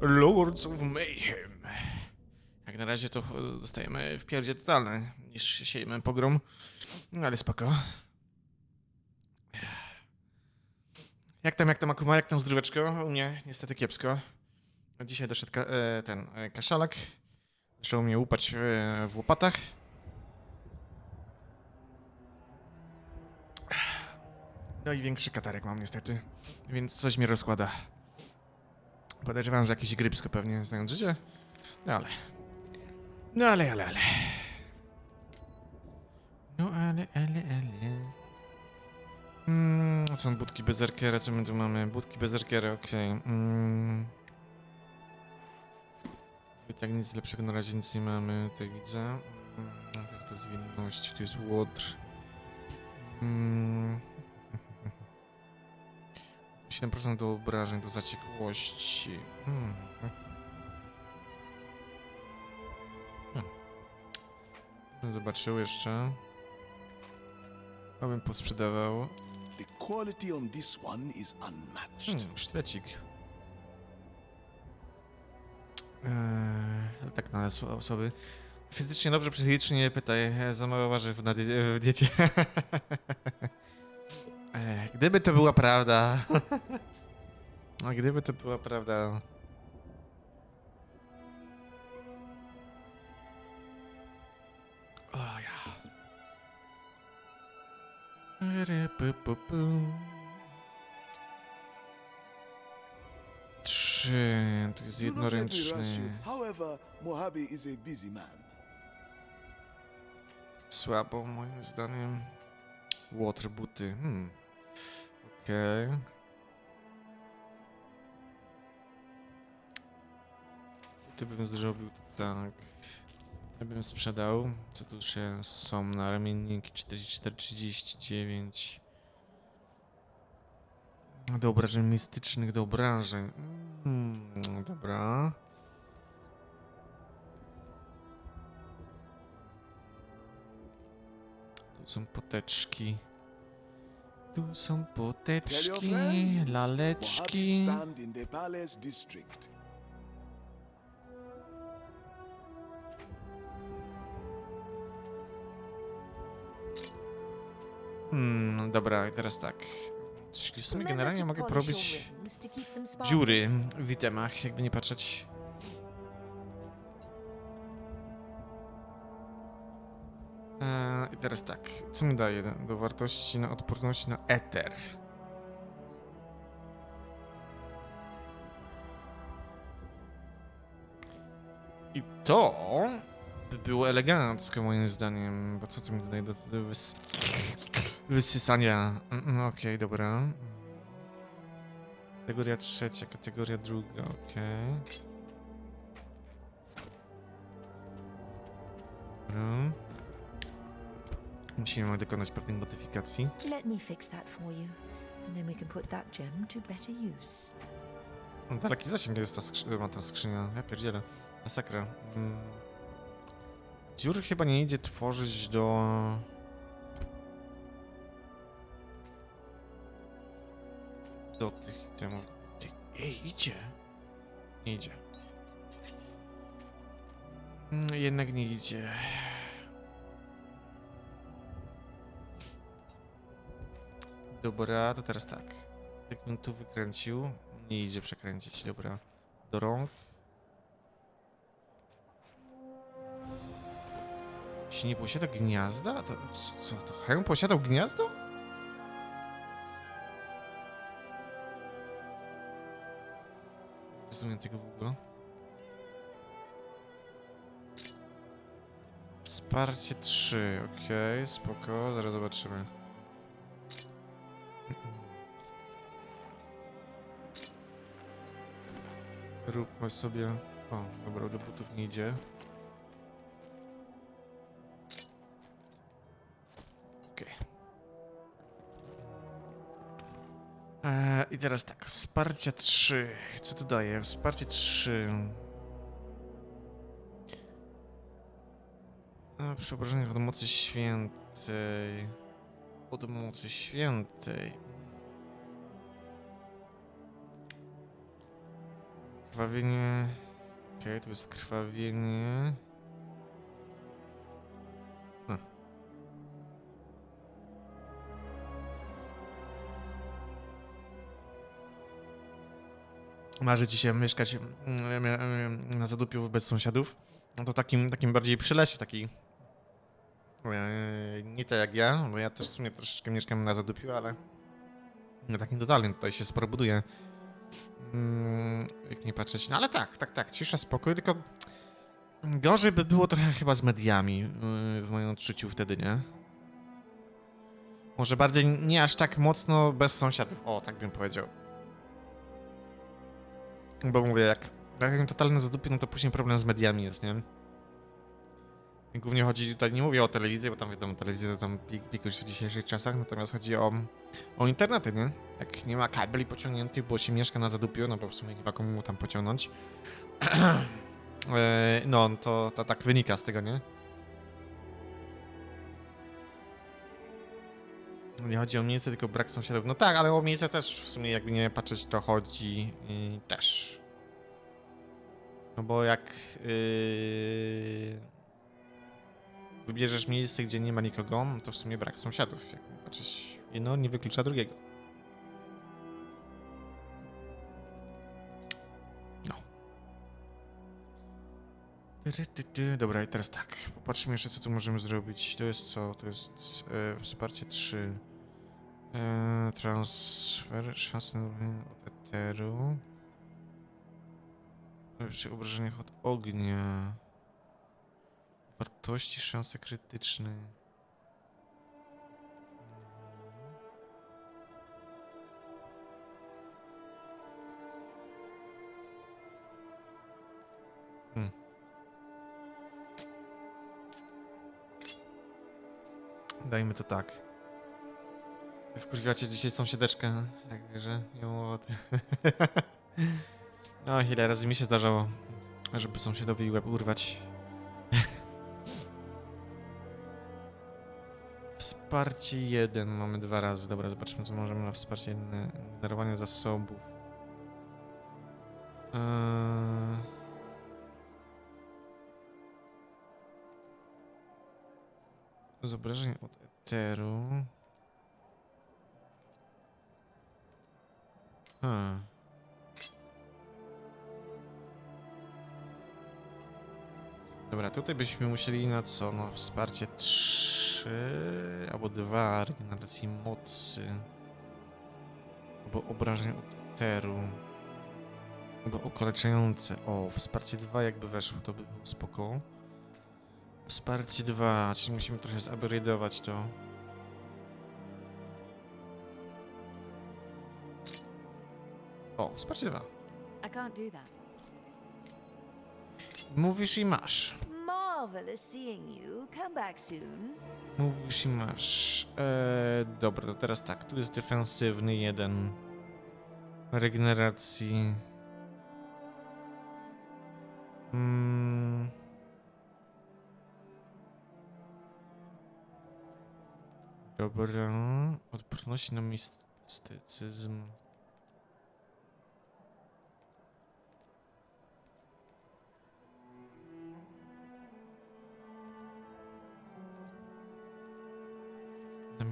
Lords of Mayhem. Jak na razie to dostajemy w pierdzie totalne, niż siejemy pogrom. No ale spoko. Jak tam, jak tam Akuma, jak tam zdróweczko? U mnie niestety kiepsko. Dzisiaj doszedł ka- e, ten e, kaszalak. Zaczął mnie łupać e, w łopatach. No i większy katarek mam niestety, więc coś mnie rozkłada. Podejrzewam, że jakiś grypsko pewnie, znając życie. No ale... No ale, ale, ale... No ale, ale, ale... Mm, są budki bezerkera, co my tu mamy? Budki bezerkera, okej. Mm. I tak nic lepszego na razie nic nie mamy, tutaj widzę. Mm, to jest ta zwinność, tu jest łotr. Mm. 7% do obrażeń, do zaciekłości. Hmm. Hmm. Zobaczył jeszcze. Abym posprzedawał. The quality on this one is unmatched. Hmm, sztecik. Eee, tak na sło- osoby. Fizycznie dobrze, psychicznie nie pytaj. Za mało warzyw na die- w diecie. Eee, gdyby to była prawda. A gdyby to była prawda. O ja. Trzy, to jest Do not let me rush jednoręczny. you. However, Mojave is a busy man. Słabo moim zdaniem. Waterbuty. Hmm. Okej. Ty bym zrobił tak. Ja bym sprzedał. Co tu jeszcze są na ramienniki 44-39. Do obrażeń mistycznych, do obrażeń. Hmm, dobra. Tu są poteczki. Tu są Tell your poteczki, laleczki. stand in the Palace District. Hmm, dobra, i teraz tak. Czyli w sumie generalnie mogę porobić dziury w itemach, jakby nie patrzeć. Teraz tak, co mi daje do, wartości na odporności na Ether? I to by było elegancko moim zdaniem, bo co to mi dodaje do, do wys wysysania? Mm, Okej, dobra. Kategoria trzecia, kategoria druga, okej. Dobra. Musimy dokonać pewnych modyfikacji. Let me fix that for you, and then we can put that gem to better use. No, Daleki zasięg jest ta skrzy- ma ta skrzynia. Ja pierdzielę. Masakra. Mm. Dziur chyba nie idzie tworzyć do... Do tych itemów. Ty, ej, idzie. Nie idzie. Mm, Jednak nie idzie. Dobra, to teraz tak. Jakbym tu wykręcił, nie idzie przekręcić, dobra. Do rąk. Jeśli nie posiada gniazda, to co, to posiadał gniazdo? Nie Rozumiem tego w ogóle. Wsparcie 3, okej, spoko, zaraz zobaczymy. Róbmy sobie... O, dobra, do butów nie idzie. Okej. Eee, I teraz tak, wsparcie 3. Co to daje? Wsparcie 3. A, przy obrażeniach od mocy świętej. Od mocy świętej. Krwawienie... Okej, tu jest krwawienie... Hm. Marzy ci się mieszkać mm, na zadupiu bez sąsiadów? No to takim, takim bardziej przy taki... e, Nie tak jak ja, bo ja też w sumie troszeczkę mieszkam na zadupiu, ale... No takim totalnym, tutaj się sporo buduje. Mm, jak nie patrzeć. No ale tak, tak, tak, cisza, spokój, tylko gorzej by było trochę chyba z mediami yy, w moim odczuciu wtedy, nie? Może bardziej nie aż tak mocno bez sąsiadów. O, tak bym powiedział. Bo mówię, jak takim totalnym zadupię, no to później problem z mediami jest, nie? Głównie chodzi tutaj, nie mówię o telewizji, bo tam wiadomo, telewizja to tam pik, pikuś w dzisiejszych czasach, natomiast chodzi o, o internety, nie? Jak nie ma kabeli pociągniętych, bo się mieszka na zadupiu, no bo w sumie nie ma komu tam pociągnąć. E, no, to, to tak wynika z tego, nie? Nie chodzi o miejsce, tylko brak sąsiadów. No tak, ale o miejsce też w sumie jakby nie patrzeć, to chodzi też. No bo jak yy, wybierzesz miejsce, gdzie nie ma nikogo, no to w sumie brak sąsiadów. Jak patrzeć, jedno nie wyklucza drugiego. No. Dobra, i teraz tak. Popatrzmy jeszcze, co tu możemy zrobić. To jest co? To jest e, wsparcie 3. E, transfer, uruchomienie od eteru. Przy obrażeniach od ognia. Wartości, szanse krytyczne. Hmm. Dajmy to tak. Wkurwiacie dzisiaj sąsiadeczkę, jakże nie mowa. No, ile razy mi się zdarzało, żeby sąsiadowi łeb urwać. Wsparcie 1 mamy dwa razy. Dobra, zobaczmy co możemy na wsparcie 1. Generowanie zasobów. Eee... Zobrażenie od eteru. Hmm. Dobra, tutaj byśmy musieli na co? No, wsparcie 3 albo 2 regeneracji mocy. Albo obrażeń od eteru. Albo okaleczające. O, wsparcie 2 jakby weszło, to by było spoko. Wsparcie 2, czyli musimy trochę zupgrade'ować to. O, wsparcie 2. I can't do that. Mówisz i masz. Marvelous seeing you. Come back soon. Mówisz i masz. Eee, dobra, to teraz tak. Tu jest defensywny jeden. Regeneracji. Mm. Dobra. Odporności na mistycyzm.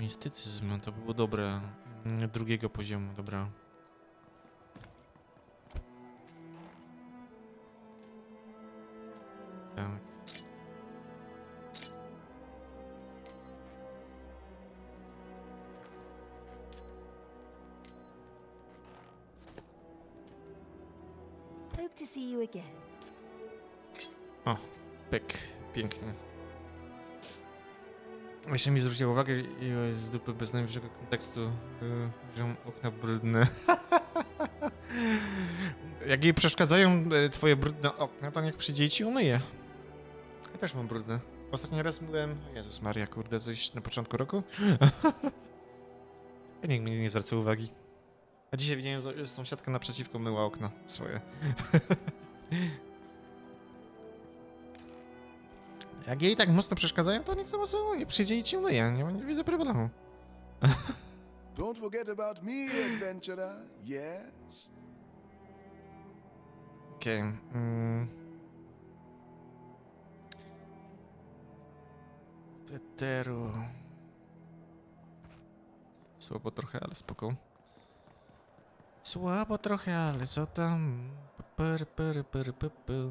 Mistycyzm, no to było dobre. Mm, Drugiego poziomu, dobra. Tak. Hope to see you again. O, pyk, pięknie. Jeszcze mi zwrócił uwagę i z dupy bez najwyższego kontekstu, że mam okna brudne. Jak jej przeszkadzają e, twoje brudne okna, to niech przyjdzie i ci umyje. Ja też mam brudne. Ostatni raz byłem... Jezus Maria, kurde, coś na początku roku? ja nikt mi nie zwraca uwagi. A dzisiaj widziałem, że naprzeciwko myła okna swoje. Jak jej tak mocno przeszkadzają, to niech sama sobie nie przyjdzie i ci umyje. Nie, nie widzę problemu. Don't forget about me, adventurer. Yes? Okej. Mm. Teteru. Słabo trochę, ale spoko. Słabo trochę, ale co tam? Pyry, pyry, pyry, py, py.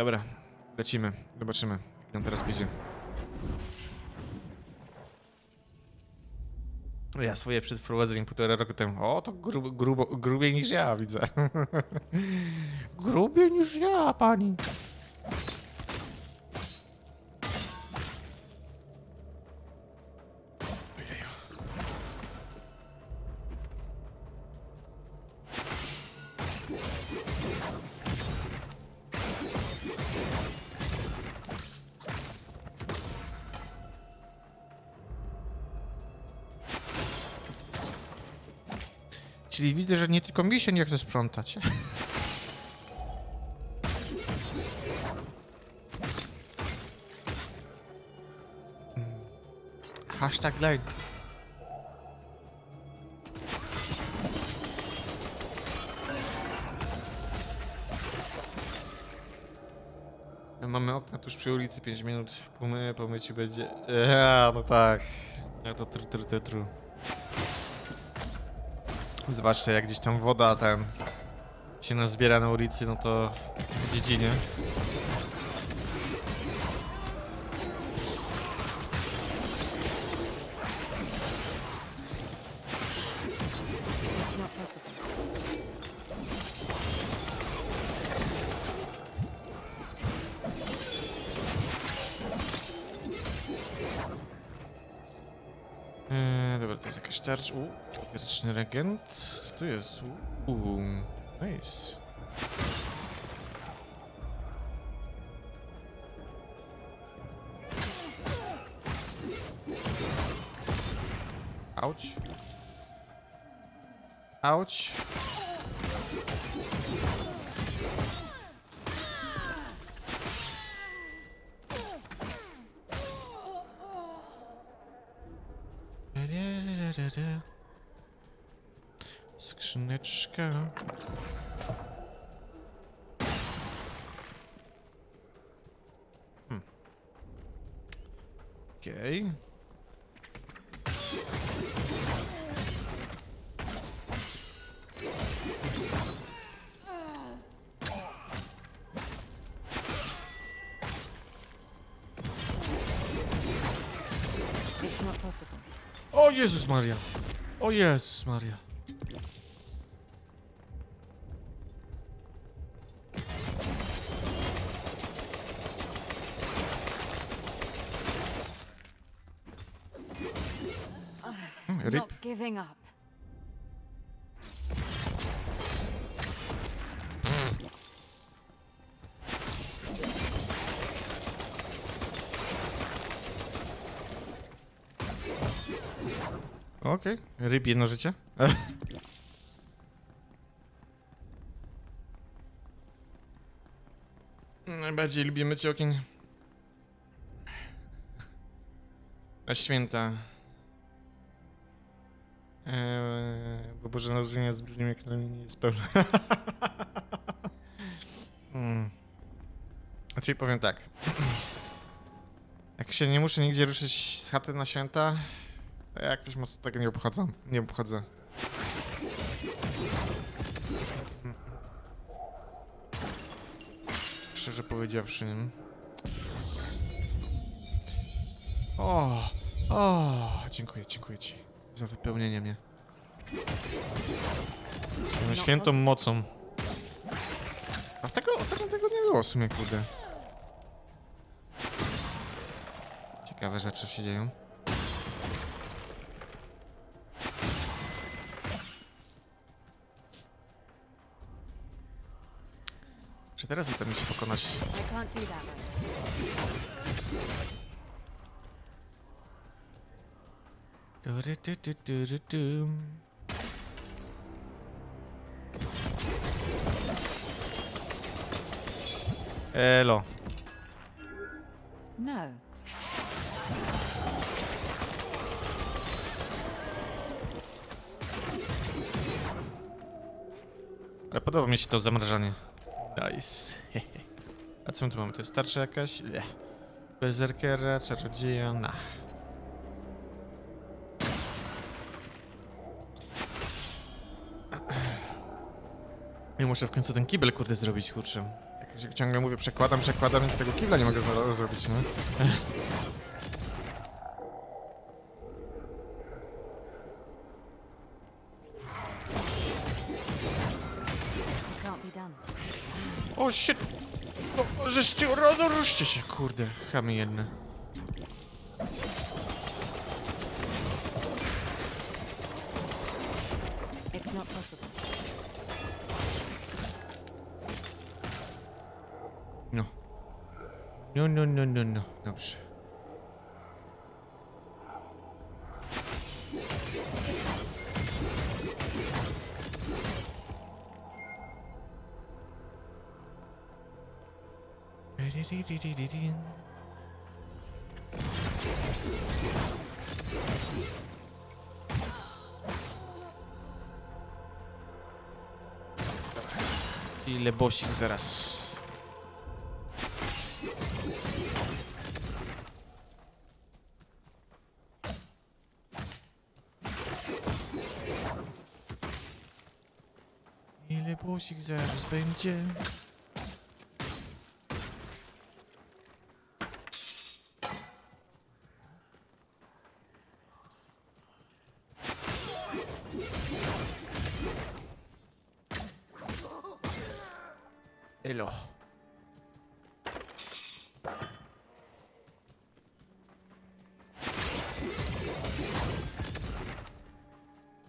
Dobra, lecimy. Zobaczymy, jak nam teraz będzie. Ja swoje przed wprowadzeniem półtora roku temu. O, to grub, grubo, grubiej niż ja, widzę. grubiej niż ja, pani. Czyli widzę, że nie tylko mi się nie chce sprzątać. Hashtag lane. Mamy okna tuż przy ulicy, 5 minut po, my, po będzie. Ja, no tak. Ja to tru, tru, tru, tru. Zobaczcie, jak gdzieś tam woda ten się nazbiera na ulicy, no to w dziedzinie. Eee, dobra, to jest jakaś tarcz. Wieczny regent. Co tu jest? Uuu, nice. Auć. Auć. Okej. It's not possible. Oh, o Jezus Maria! Oh, o Jezus Maria! Giving up. Okej. Ryb jedno życie. Najbardziej lubię mycie okien. Na święta. Eee, bo Boże Narodzenia z brudnymi ekranami nie jest pełne. hmm. Znaczy powiem tak. Jak się nie muszę nigdzie ruszyć z chaty na święta, to ja jakoś mocno tego nie obchodzę. Nie obchodzę. Szczerze powiedziawszy. nie? O, o, dziękuję, dziękuję ci za wypełnienie mnie. Swoją świętą mocą. A tego, ostatnio tego nie było w sumie, kurde. Ciekawe rzeczy się dzieją. Czy teraz uda mi się pokonać Tury, ty, ty, tyry, tym. Elo. No. Ale podoba mi się to zamrażanie. Nice. A co my tu mamy? To jest tarcza jakaś? Nie. Berserkera, czarodzieja, nah. I muszę w końcu ten kibel kurde zrobić, kurczę. Jak się ciągle mówię, przekładam, przekładam i tego kibla nie mogę zro- zrobić, no. Done. O shit! No, żeście, no, ruszcie się, kurde, chamy jedne. No, no, no, no, no. Dobrze. Ile bosik zaraz. Ile bosik zaraz będzie? Elo.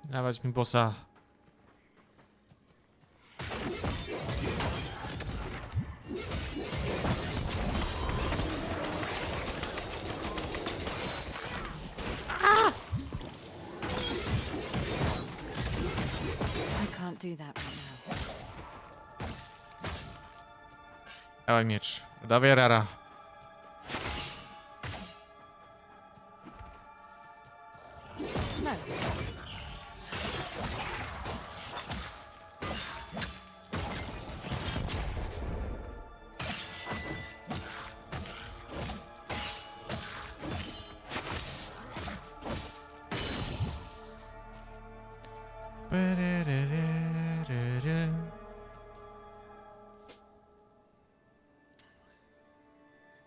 Dawać mi bossa. Dawaj miecz. Dawaj rara. No.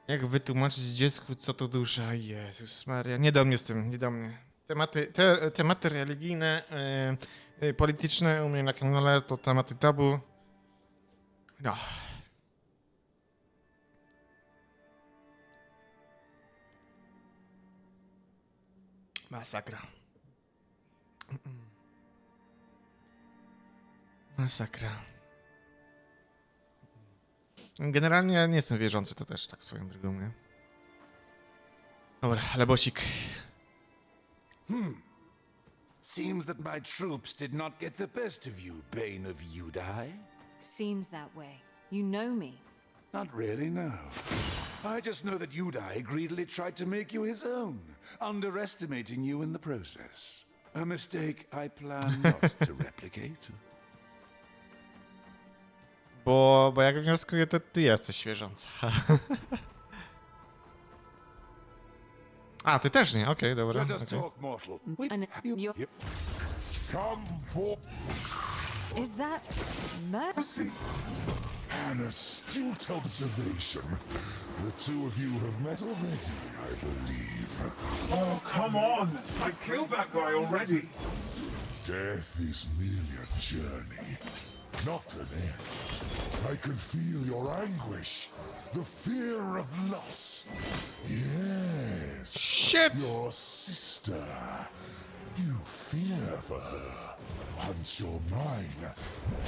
Jak wytłumaczyć dziecku, co to dusza? Jezus Maria, nie do mnie z tym, nie do mnie. Tematy, te, tematy religijne, e, e, polityczne u mnie na kanale to tematy tabu. No. Masakra. Masakra. Generalnie ja nie jestem wierzący, to też tak swoją drogą, nie? Dobra, ale bosik. Seems that my troops did not get the best of you, Bane of Udai. Seems that way. You know me. Not really, no. I just know that Udai greedily tried to make you his own, underestimating you in the process. A mistake I plan not to replicate. Bo, bo jak wnioskuję, to ty jesteś wierząca. A, ty też nie, okej, dobra. Let us okej. talk, mortal. And you're. Come for Is that mercy? an astute observation. The two of you have met already, I believe. Oh, come on! I killed that guy already! Death is merely a journey, not an end. I can feel your anguish, the fear of loss. Yes, Shit! your sister. You fear for her. Once you're mine,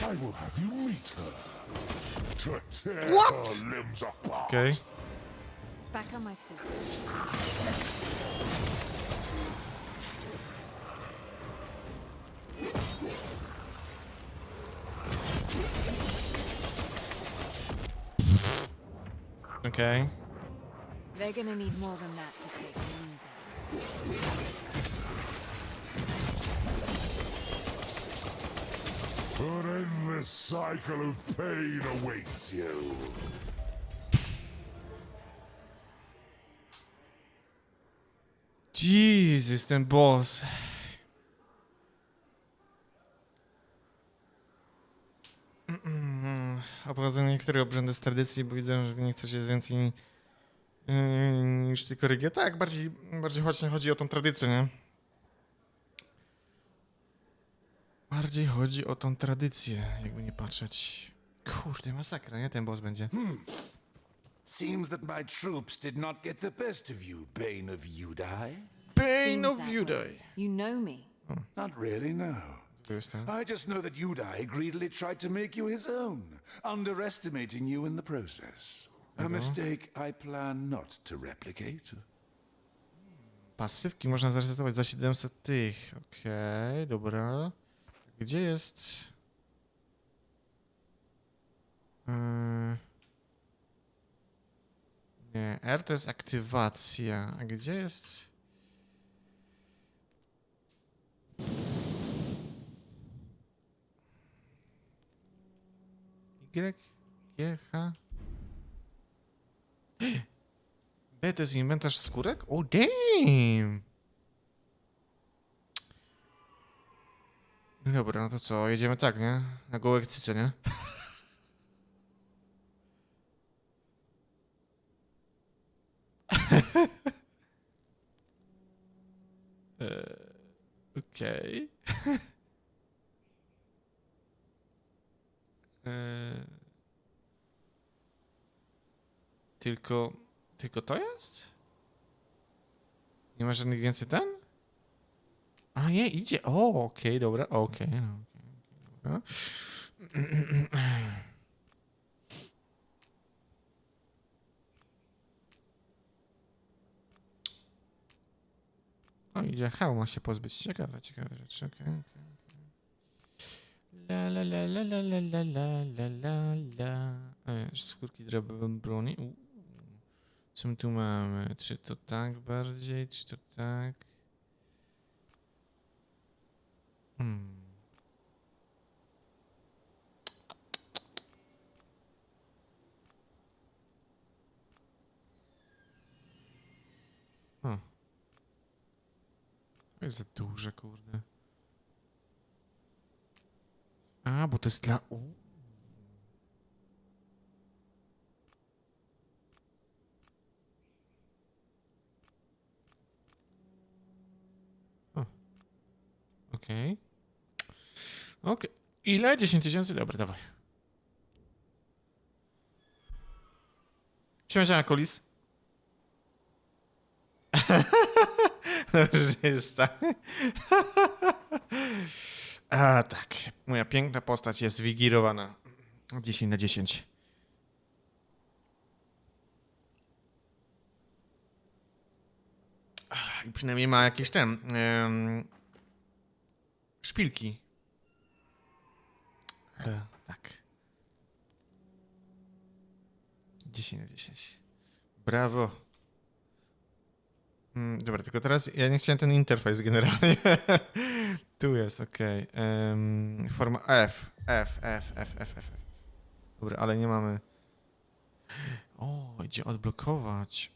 I will have you meet her. To tear What? her limbs apart. Okej. Back on my feet. Okej. They're gonna need more than that to take me down. For endless endless cycle of pain awaits you. Jesus, ten boss. Obchodzę niektóre obrzędy z tradycji, bo widzę, że w nich coś jest więcej yy, niż tylko religia. Tak, bardziej, bardziej właśnie chodzi o tą tradycję, nie? Bardziej chodzi o tą tradycję, jakby nie patrzeć. Kurde, masakra, nie? Ten boss będzie. Seems that my troops did not get the best of you, Bane of Udai. Pain Seems of that way. Judai. You know me. Not really, no. To jest ten. I just know that Udai greedily tried to make you his own, underestimating you in the process. A mistake I plan not to replicate. Pasywki można zaresetować za 700 tych. Okej, dobra. Gdzie jest... Yy... Nie, R to jest aktywacja. A gdzie jest... Y, G, H... B to jest inwentarz skórek? O, damn! Dobra, no to co, jedziemy tak, nie? Na gołe cyce, nie? Eee, Okej. Eee, Tylko... Tylko to jest? Nie ma żadnych więcej ten? A nie, idzie. O, okej, dobra, okej. no, okej, dobra. O, idzie hełma się pozbyć. Ciekawe, ciekawe rzeczy. Okej, okej, okej. La la la la la la la la la la skórki drewna broni. U. Co my tu mamy? Czy to tak bardziej, czy to tak? Hmm. To jest za duże, kurde. A, bo to jest dla... U. Okej. Okej. Ile? 10 tysięcy? Dobra, dawaj. Siema, kolis. Dobrze, jest tak. A, tak. Moja piękna postać jest wigirowana. 10 na 10. Ach, I przynajmniej ma jakieś ten... em, szpilki. Tak. 10 na 10. Brawo. Mm, dobra, tylko teraz ja nie chciałem ten interfejs generalnie. tu jest, okej. Em, forma F, F, F, F, F, F. Dobra, ale nie mamy. O, idzie odblokować.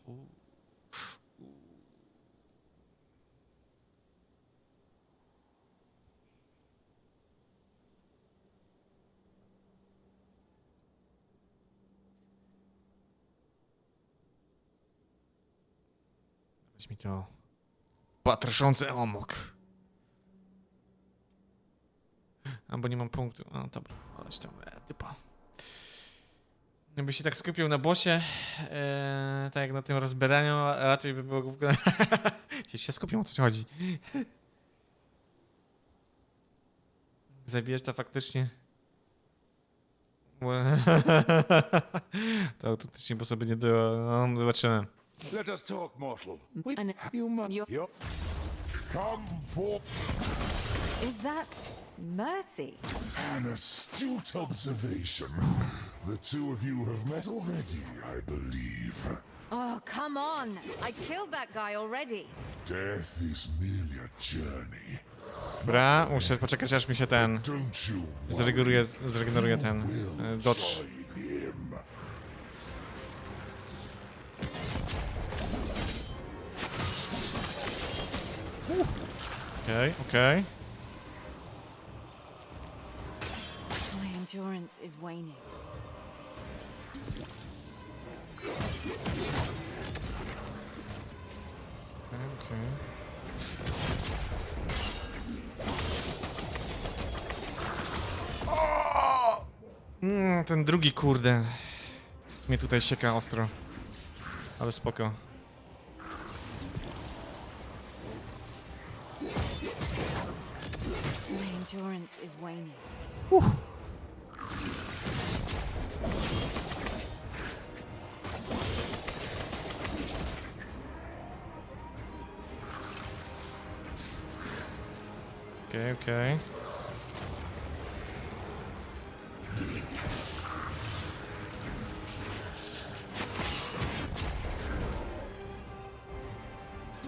Mi to patrzący omok. A, bo nie mam punktu. A, dobra, chodź tam, e, typa. Gdyby się tak skupił na bosie, e, tak jak na tym rozbieraniu, a łatwiej by było. Jeśli się skupią, o co ci chodzi. Zabijesz to faktycznie. to autentycznie, bo sobie nie było. No, zobaczymy. Let us talk, mortal. And You must. You're- Come for is that Mercy? an astute observation. The two of you have met already, I believe. Oh, come on! I killed that guy already. Death is merely a journey. Dobra, muszę poczekać aż mi się ten Don't you zregeneruje, zregeneruje ten dodge. Okej, okej. My endurance is waning. Okej, okej. O! Mm, ten drugi kurde. Mnie tutaj sieka ostro. Ale spoko. is waning. Whew. Okay, okay.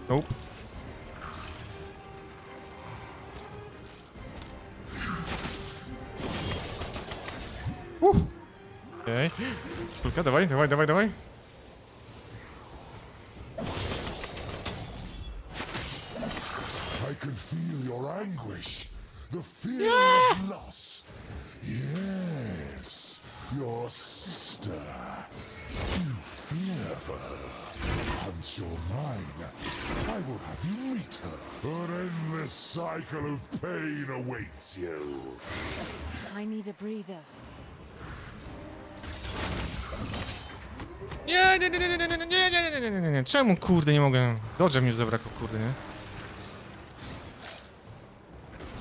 Nope. Okej. Kulka, dawaj, dawaj, dawaj, dawaj. I can feel your anguish, the fear of loss. Yes, your sister. You fear her. Once you're mine, I will have you meet her. An endless cycle of pain awaits you. Nie, nie, nie, nie, nie, nie, nie, nie, nie, nie. Czemu kurde nie mogę? Dodge mi zabrakło, kurde, nie?